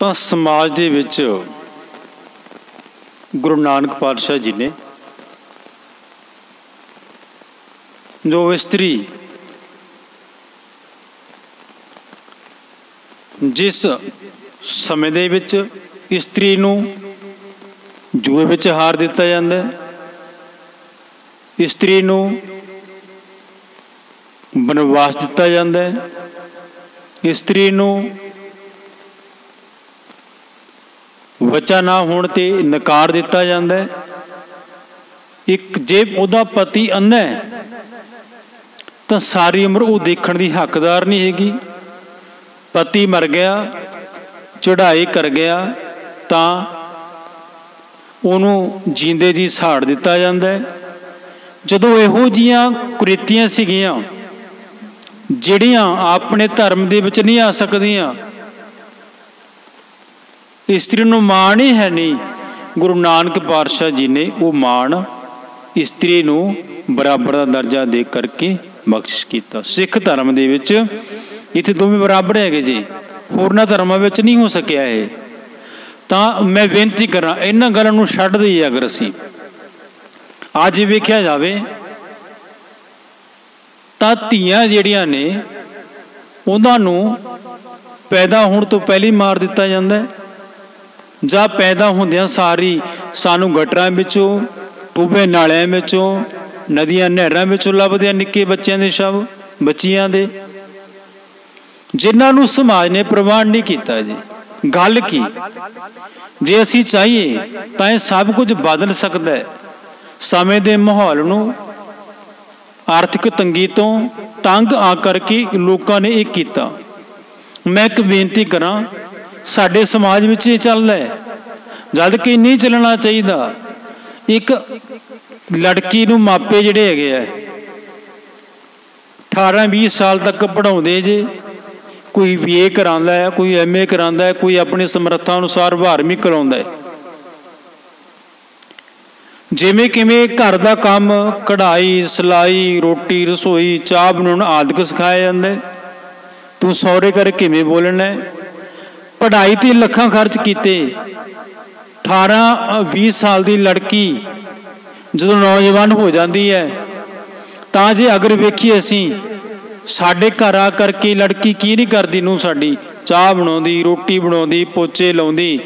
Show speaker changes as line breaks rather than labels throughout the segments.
ਤਾਂ ਸਮਾਜ ਦੇ ਵਿੱਚ ਗੁਰੂ ਨਾਨਕ ਪਾਤਸ਼ਾਹ ਜੀ ਨੇ ਜੋ ਇਸਤਰੀ ਜਿਸ ਸਮੇਂ ਦੇ ਵਿੱਚ ਇਸਤਰੀ ਨੂੰ ਜੂਏ ਵਿੱਚ ਹਾਰ ਦਿੱਤਾ ਜਾਂਦਾ ਹੈ, ਇਸਤਰੀ ਨੂੰ ਬਨਵਾਸ ਦਿੱਤਾ ਜਾਂਦਾ ਹੈ, ਇਸਤਰੀ ਨੂੰ ਬੱਚਾ ਨਾ ਹੋਣ ਤੇ ਨਕਾਰ ਦਿੱਤਾ ਜਾਂਦਾ ਹੈ। ਇੱਕ ਜੇ ਉਹਦਾ ਪਤੀ ਅੰਨਾ ਹੈ, ਤਾਂ ਸਾਰੀ ਉਮਰ ਉਹ ਦੇਖਣ ਦੀ ਹੱਕਦਾਰ ਨਹੀਂ ਹੈਗੀ। ਪਤੀ ਮਰ ਗਿਆ, ਚੜ੍ਹਾਈ ਕਰ ਗਿਆ, ਤਾਂ ਉਹਨੂੰ ਜਿੰਦੇ ਜੀ ਸਾੜ ਦਿੱਤਾ ਜਾਂਦਾ ਹੈ। ਜਦੋਂ ਇਹੋ ਜੀਆਂ ਕੁਰੀਤੀਆਂ ਸੀਗੀਆਂ, ਜਿਹੜੀਆਂ ਆਪਣੇ ਧਰਮ ਦੇ ਵਿੱਚ ਨਹੀਂ ਆ ਸਕਦੀਆਂ ਇਸਤਰੀ ਨੂੰ ਮਾਣ ਹੀ ਹੈ ਨਹੀਂ। ਗੁਰੂ ਨਾਨਕ ਪਾਤਸ਼ਾਹ ਜੀ ਨੇ ਉਹ ਮਾਣ ਇਸਤਰੀ ਨੂੰ ਬਰਾਬਰ ਦਾ ਦਰਜਾ ਦੇ ਕਰਕੇ ਬਖਸ਼ਿਸ਼ ਕੀਤਾ। ਸਿੱਖ ਧਰਮ ਦੇ ਵਿੱਚ ਇੱਥੇ ਦੋਵੇਂ ਬਰਾਬਰ ਹੈਗੇ ਜੀ। ਹੋਰਨਾਂ ਧਰਮਾਂ ਵਿੱਚ ਨਹੀਂ ਹੋ ਸਕਿਆ ਇਹ। ਤਾਂ ਮੈਂ ਬੇਨਤੀ ਕਰਾਂ, ਇਹਨਾਂ ਗੱਲਾਂ ਨੂੰ ਛੱਡ ਦਈਏ ਅਗਰ ਅਸੀਂ। ਅੱਜ ਵੇਖਿਆ ਜਾਵੇ ਤਾਂ ਧੀਆਂ ਜਿਹੜੀਆਂ ਨੇ, ਉਹਨਾਂ ਨੂੰ ਪੈਦਾ ਹੋਣ ਤੋਂ ਪਹਿਲਾਂ ਮਾਰ ਦਿੱਤਾ ਜਾਂਦਾ ਹੈ। ਜਾਂ ਪੈਦਾ ਹੁੰਦਿਆਂ ਸਾਰੀ ਸਾਨੂੰ ਗਟਰਾਂ ਵਿੱਚੋਂ, ਟੂਬੇ ਨਾਲਿਆਂ ਵਿੱਚੋਂ, ਨਦੀਆਂ ਨਹਿਰਾਂ ਵਿੱਚੋਂ ਲੱਭਦੇ ਆ ਨਿੱਕੇ ਬੱਚਿਆਂ ਦੇ ਸ਼ਬ ਬੱਚੀਆਂ ਦੇ। ਜਿਨ੍ਹਾਂ ਨੂੰ ਸਮਾਜ ਨੇ ਪ੍ਰਵਾਨ ਨਹੀਂ ਕੀਤਾ ਜੀ। ਗੱਲ ਕੀ? ਜੇ ਅਸੀਂ ਚਾਹੀਏ, ਤਾਂ ਇਹ ਸਭ ਕੁਝ ਬਦਲ ਸਕਦਾ ਹੈ। ਸਮੇਂ ਦੇ ਮਾਹੌਲ ਨੂੰ ਆਰਥਿਕ ਤੰਗੀ ਤੋਂ ਤੰਗ ਆ ਕਰਕੇ ਲੋਕਾਂ ਨੇ ਇਹ ਕੀਤਾ। ਮੈਂ ਇੱਕ ਬੇਨਤੀ ਕਰਾਂ ਸਾਡੇ ਸਮਾਜ ਵਿੱਚ ਇਹ ਚੱਲਦਾ ਹੈ। ਜਦ ਕਿ ਨਹੀਂ ਚੱਲਣਾ ਚਾਹੀਦਾ, ਇੱਕ ਲੜਕੀ ਨੂੰ ਮਾਪੇ ਜਿਹੜੇ ਹੈਗੇ ਆ 18 20 ਸਾਲ ਤੱਕ ਪੜਾਉਂਦੇ ਜੇ, ਕੋਈ ਬੀਏ ਕਰਾਉਂਦਾ ਹੈ, ਕੋਈ ਐਮਏ ਕਰਾਉਂਦਾ ਹੈ, ਕੋਈ ਆਪਣੀ ਸਮਰੱਥਾ ਅਨੁਸਾਰ 12ਵੀਂ ਕਰਾਉਂਦਾ ਹੈ। ਜਿਵੇਂ ਕਿਵੇਂ ਘਰ ਦਾ ਕੰਮ, ਕਢਾਈ, ਸਲਾਈ, ਰੋਟੀ, ਰਸੋਈ, ਚਾਹ ਬਣਾਉਣ ਆਦਿਕ ਸਿਖਾਇਆ ਜਾਂਦਾ ਤੂੰ ਸੌਰੇ ਕਰ ਕਿਵੇਂ ਬੋਲਣਾ ਹੈ? ਪੜ੍ਹਾਈ ਤੇ ਲੱਖਾਂ ਖਰਚ ਕੀਤੇ। 18 20 ਸਾਲ ਦੀ ਲੜਕੀ ਜਦੋਂ ਨੌਜਵਾਨ ਹੋ ਜਾਂਦੀ ਹੈ, ਤਾਂ ਜੇ ਅਗਰ ਵੇਖੀਏ ਅਸੀਂ, ਸਾਡੇ ਘਰ ਆ ਕਰਕੇ ਲੜਕੀ ਕੀ ਨਹੀਂ ਕਰਦੀ ਨੂੰ ਸਾਡੀ? ਚਾਹ ਬਣਾਉਂਦੀ, ਰੋਟੀ ਬਣਾਉਂਦੀ, ਪੋਚੇ ਲਾਉਂਦੀ,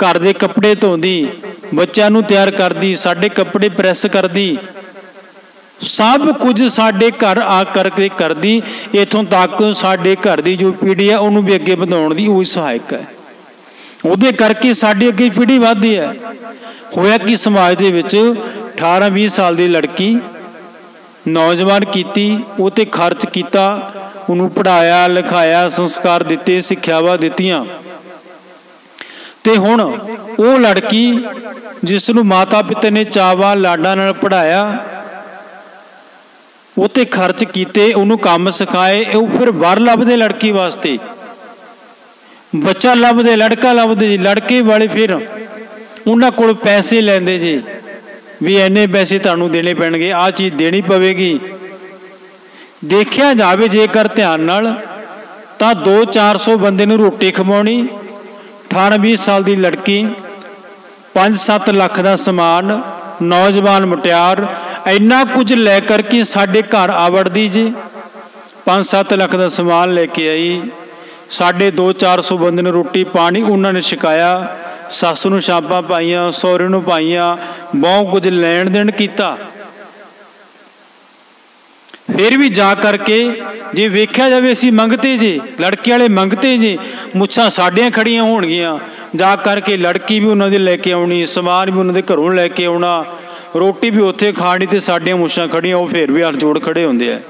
ਘਰ ਦੇ ਕੱਪੜੇ ਧੋਂਦੀ, ਬੱਚਿਆਂ ਨੂੰ ਤਿਆਰ ਕਰਦੀ, ਸਾਡੇ ਕੱਪੜੇ ਪ੍ਰੈਸ ਕਰਦੀ ਸਭ ਕੁਝ ਸਾਡੇ ਘਰ ਆ ਕਰਕੇ ਕਰਦੀ, ਇਥੋਂ ਤੱਕ ਸਾਡੇ ਘਰ ਦੀ ਜੋ ਪੀੜ੍ਹੀ ਹੈ ਉਹਨੂੰ ਵੀ ਅੱਗੇ ਵਧਾਉਣ ਦੀ ਉਹ ਸਹਾਇਕ ਹੈ। ਉਹਦੇ ਕਰਕੇ ਸਾਡੀ ਅੱਗੇ ਪੀੜ੍ਹੀ ਵਧਦੀ ਹੈ। ਹੋਇਆ ਕਿ ਸਮਾਜ ਦੇ ਵਿੱਚ 18 20 ਸਾਲ ਦੀ ਲੜਕੀ ਨੌਜਵਾਨ ਕੀਤੀ, ਉਹ ਤੇ ਖਰਚ ਕੀਤਾ, ਉਹਨੂੰ ਪੜਾਇਆ ਲਿਖਾਇਆ, ਸੰਸਕਾਰ ਦਿੱਤੇ, ਸਿੱਖਿਆਵਾਂ ਦਿੱਤੀਆਂ। ਤੇ ਹੁਣ ਉਹ ਲੜਕੀ ਜਿਸ ਨੂੰ ਮਾਤਾ ਪਿਤਾ ਨੇ ਚਾਵਾ, ਲਾਡਾਂ ਨਾਲ ਪੜਾਇਆ ਉਹ ਤੇ ਖਰਚ ਕੀਤੇ, ਉਹਨੂੰ ਕੰਮ ਸਿਖਾਏ, ਉਹ ਫਿਰ ਵਰ ਲੱਭਦੇ ਲੜਕੀ ਵਾਸਤੇ। ਬੱਚਾ ਲੱਭਦੇ, ਲੜਕਾ ਲੱਭਦੇ ਜੀ, ਲੜਕੇ ਵਾਲੇ ਫਿਰ ਉਹਨਾਂ ਕੋਲ ਪੈਸੇ ਲੈਂਦੇ ਜੀ। ਵੀ ਐਨੇ ਪੈਸੇ ਤੁਹਾਨੂੰ ਦੇਣੇ ਪੈਣਗੇ ਆ ਚੀਜ਼ ਦੇਣੀ ਪਵੇਗੀ। ਦੇਖਿਆ ਜਾਵੇ ਜੇਕਰ ਧਿਆਨ ਨਾਲ, ਤਾਂ 2-400 ਬੰਦੇ ਨੂੰ ਰੋਟੀ ਖਵਾਉਣੀ 18-20 ਸਾਲ ਦੀ ਲੜਕੀ 5-7 ਲੱਖ ਦਾ ਸਮਾਨ, ਨੌਜਵਾਨ ਮੁਟਿਆਰ ਇੰਨਾ ਕੁਝ ਲੈ ਕਰਕੇ ਸਾਡੇ ਘਰ ਆਵੜਦੀ ਜੀ। 5-7 ਲੱਖ ਦਾ ਸਮਾਨ ਲੈ ਕੇ ਆਈ। ਸਾਡੇ 2-400 ਬੰਦੇ ਨੂੰ ਰੋਟੀ, ਪਾਣੀ ਉਹਨਾਂ ਨੇ ਛਕਾਇਆ। ਸੱਸ ਨੂੰ ਛਾਪਾਂ ਪਾਈਆਂ, ਸਹੁਰੇ ਨੂੰ ਪਾਈਆਂ, ਬਹੁਤ ਕੁਝ ਲੈਣ ਦੇਣ ਕੀਤਾ। ਫਿਰ ਵੀ ਜਾ ਕਰਕੇ ਜੇ ਵੇਖਿਆ ਜਾਵੇ ਅਸੀਂ ਮੰਗਤੇ ਜੇ, ਲੜਕੇ ਵਾਲੇ ਮੰਗਤੇ ਜੇ, ਮੁੱਛਾਂ ਸਾਡੀਆਂ ਖੜੀਆਂ ਹੋਣਗੀਆਂ। ਜਾ ਕਰਕੇ ਲੜਕੀ ਵੀ ਉਹਨਾਂ ਦੇ ਲੈ ਕੇ ਆਉਣੀ, ਸਮਾਨ ਵੀ ਉਹਨਾਂ ਦੇ ਘਰੋਂ ਲੈ ਕੇ ਆਉਣਾ। ਰੋਟੀ ਵੀ ਉੱਥੇ ਖਾਣੀ ਤੇ ਸਾਡੀਆਂ ਮੁੱਛਾਂ ਖੜੀਆਂ, ਉਹ ਫਿਰ ਵੀ ਹੱਥ ਜੋੜ ਖੜੇ ਹੁੰਦੇ ਆ।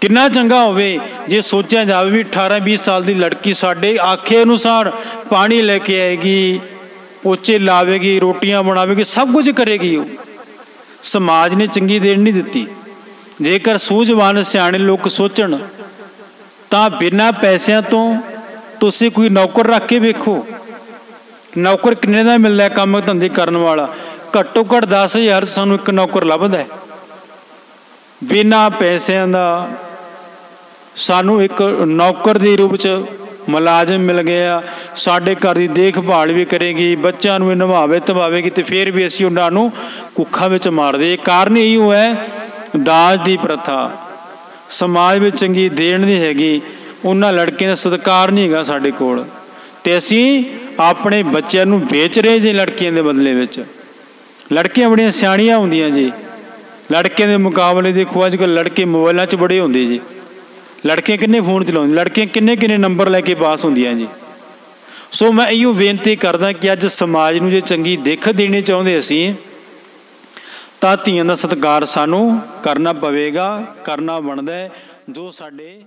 ਕਿੰਨਾ ਚੰਗਾ ਹੋਵੇ ਜੇ ਸੋਚਿਆ ਜਾਵੇ ਵੀ 18 20 ਸਾਲ ਦੀ ਲੜਕੀ ਸਾਡੇ ਆਖੇ ਅਨੁਸਾਰ ਪਾਣੀ ਲੈ ਕੇ ਆਏਗੀ, ਪੋਚੇ ਲਾਵੇਗੀ, ਰੋਟੀਆਂ ਬਣਾਵੇਗੀ, ਸਭ ਕੁਝ ਕਰੇਗੀ ਉਹ। ਸਮਾਜ ਨੇ ਚੰਗੀ ਦੇਣ ਨਹੀਂ ਦਿੱਤੀ। ਜੇਕਰ ਸੂਝਵਾਨ ਸਿਆਣੇ ਲੋਕ ਸੋਚਣ, ਤਾਂ ਬਿਨਾਂ ਪੈਸਿਆਂ ਤੋਂ ਤੁਸੀਂ ਕੋਈ ਨੌਕਰ ਰੱਖ ਕੇ ਵੇਖੋ। ਨੌਕਰ ਕਿੰਨੇ ਦਾ ਮਿਲਦਾ ਕੰਮ ਧੰਦੇ ਕਰਨ ਵਾਲਾ? ਘੱਟੋ ਘੱਟ 10000 ਸਾਨੂੰ ਇੱਕ ਨੌਕਰ ਲੱਭਦਾ ਹੈ। ਬਿਨਾਂ ਪੈਸਿਆਂ ਦਾ ਸਾਨੂੰ ਇੱਕ ਨੌਕਰ ਦੇ ਰੂਪ ਚ ਮੁਲਾਜ਼ਮ ਮਿਲ ਗਿਆ। ਸਾਡੇ ਘਰ ਦੀ ਦੇਖਭਾਲ ਵੀ ਕਰੇਗੀ, ਬੱਚਿਆਂ ਨੂੰ ਵੀ ਨਿਭਾਵੇ ਤਵਾਵੇਗੀ ਤੇ ਫਿਰ ਵੀ ਅਸੀਂ ਉਹਨਾਂ ਨੂੰ ਕੁੱਖਾਂ ਵਿੱਚ ਮਾਰਦੇ। ਇਹ ਕਾਰਨ ਇਹੋ ਹੈ, ਦਾਜ ਦੀ ਪ੍ਰਥਾ। ਸਮਾਜ ਵਿੱਚ ਚੰਗੀ ਦੇਣ ਨਹੀਂ ਹੈਗੀ। ਉਹਨਾਂ ਲੜਕੀਆਂ ਦਾ ਸਤਿਕਾਰ ਨਹੀਂ ਹੈਗਾ ਸਾਡੇ ਕੋਲ। ਤੇ ਅਸੀਂ ਆਪਣੇ ਬੱਚਿਆਂ ਨੂੰ ਵੇਚ ਰਹੇ ਜੇ ਲੜਕੀਆਂ ਦੇ ਬਦਲੇ ਵਿੱਚ। ਲੜਕੀਆਂ ਬੜੀਆਂ ਸਿਆਣੀਆਂ ਹੁੰਦੀਆਂ ਜੀ। ਲੜਕਿਆਂ ਦੇ ਮੁਕਾਬਲੇ ਦੇਖੋ ਅੱਜ ਕੱਲ੍ਹ ਲੜਕੇ ਮੋਬਾਈਲਾਂ 'ਚ ਬੜੇ ਹੁੰਦੇ ਜੀ। ਲੜਕੀਆਂ ਕਿੰਨੇ ਫੋਨ ਚਲਾਉਂਦੇ ਲੜਕੀਆਂ ਕਿੰਨੇ ਕਿੰਨੇ ਨੰਬਰ ਲੈ ਕੇ ਪਾਸ ਹੁੰਦੀਆਂ ਜੀ। ਸੋ ਮੈਂ ਇਹੋ ਬੇਨਤੀ ਕਰਦਾ ਕਿ ਅੱਜ ਸਮਾਜ ਨੂੰ ਜੇ ਚੰਗੀ ਦਿੱਖ ਦੇਣੀ ਚਾਹੁੰਦੇ ਅਸੀਂ, ਤਾਂ ਧੀਆਂ ਦਾ ਸਤਿਕਾਰ ਸਾਨੂੰ ਕਰਨਾ ਪਵੇਗਾ, ਕਰਨਾ ਬਣਦਾ ਜੋ ਸਾਡੇ